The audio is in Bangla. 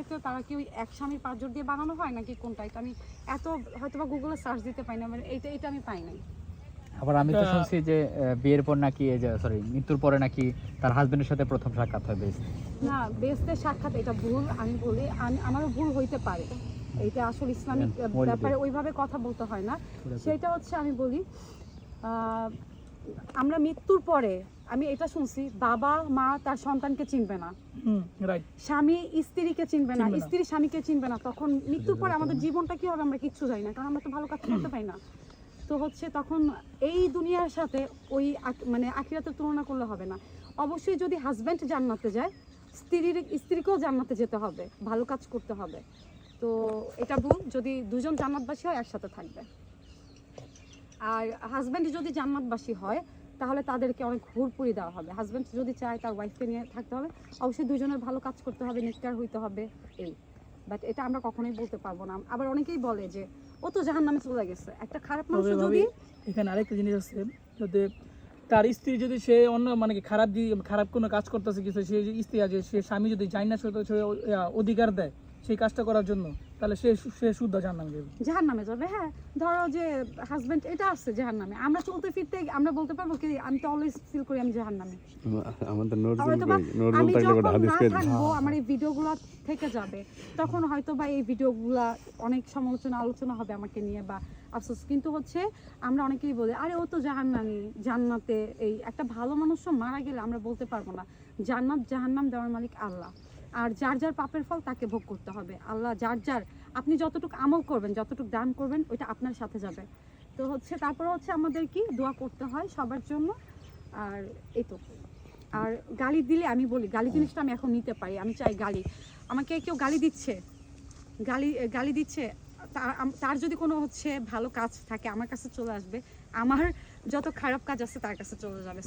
ক্ষেত্রে তারা কি ওই এক স্বামীর পাঁচ জোর দিয়ে বানানো হয় নাকি কোনটা? এটা আমি এত হয়তো বা গুগলে সার্চ দিতে পাই না মানে এইটা এটা আমি পাই নাই। আবার আমি তো শুনছি যে বিয়ের পর নাকি এই যে সরি মৃত্যুর পরে নাকি তার হাজবেন্ডের সাথে প্রথম সাক্ষাৎ হয় বেশ না বেস্টের সাক্ষাৎ এটা ভুল আমি বলি আমি- আমারও ভুল হইতে পারে। এইটা আসলে ইসলামিক হ্যাঁ, ব্যাপারে ওইভাবে কথা বলতে হয় না। সেটা হচ্ছে আমি বলি আহ, আমরা মৃত্যুর পরে আমি এটা শুনছি বাবা মা তার সন্তানকে চিনবে না। স্বামী স্ত্রীকে চিনবে না। স্ত্রী স্বামীকে চিনবে না। তখন মৃত্যুর পরে আমাদের জীবনটা কি হবে আমরা কিচ্ছু জানি না কারণ আমরা তো ভালো কাজ করতে পাই না। তো হচ্ছে তখন এই দুনিয়ার সাথে ওই মানে আখিরাতের তুলনা করলে হবে না। অবশ্যই যদি হাজব্যান্ড জান্নাতে যায় স্ত্রীর স্ত্রীকেও জান্নাতে যেতে হবে ভালো কাজ করতে হবে। তো এটা ভুল যদি দুজন জান্নাতবাসী হয় একসাথে থাকবে। আর হাজব্যান্ড যদি জান্নাতবাসী হয় তাহলে তাদেরকে অনেক হুড়পুরি দেওয়া হবে। হাজব্যান্ড যদি চায় তার ওয়াইফকে নিয়ে থাকতে হবে অবশ্যই দুজনের ভালো কাজ করতে হবে নেককার হইতে হবে এই। বাট এটা আমরা কখনোই বলতে পারব না। আবার অনেকেই বলে যে ও তো জাহান নামে চলে গেছে। একটা খারাপ মানুষ যদি এখানে আরেকটা জিনিস আছে যদি তার স্ত্রী যদি সে অন্য মানে কি খারাপ দিয়ে খারাপ কোনো কাজ করতেছে কিছু সে যে স্ত্রী আছে সে স্বামী যদি জানি না সে অধিকার দেয় সেই কাজটা করার জন্য তাহলে সে সে শুদ্ধ জান্নাত দেবে জাহান নামে যাবে হ্যাঁ। ধরো যে হাজবেন্ড এটা আসছে জাহান নামে আমরা চলতে ফিরতে আমরা বলতে পারব কি আমি তো অলওয়েজ ফিল করি আমি জাহান নামে আমাদের আমি থাকলে যখন হাদিস না থাকব আমার এই ভিডিওগুলো থেকে যাবে তখন হয়তো বা এই ভিডিওগুলা অনেক সমালোচনা আলোচনা হবে আমাকে নিয়ে বা আফসোস। কিন্তু হচ্ছে আমরা অনেকেই বলি আরে ও তো জাহান্নামি জান্নাতে এই একটা ভালো মানুষও মারা গেলে আমরা বলতে পারব না। জান্নাত জাহান্নাম দেওয়ার মালিক আল্লাহ। আর যার যার পাপের ফল তাকে ভোগ করতে হবে। আল্লাহ যার যার, আপনি যতটুকু আমল করবেন, যতটুকু দান করবেন, ওইটা আপনার সাথে যাবে। তো হচ্ছে, তারপরে হচ্ছে আমাদের কি? দোয়া করতে হয় সবার জন্য। আর এই তো। আর গালি দিলে আমি বলি, গালি জিনিসটা আমি এখন নিতে পারি, আমি চাই গালি। আমাকে কেউ গালি দিচ্ছে? গালি গালি দিচ্ছে? তার যদি কোনো হচ্ছে ভালো কাজ থাকে, আমার কাছে চলে আসবে। আমার যত খারাপ কাজ আছে, তার কাছে চলে যাবে।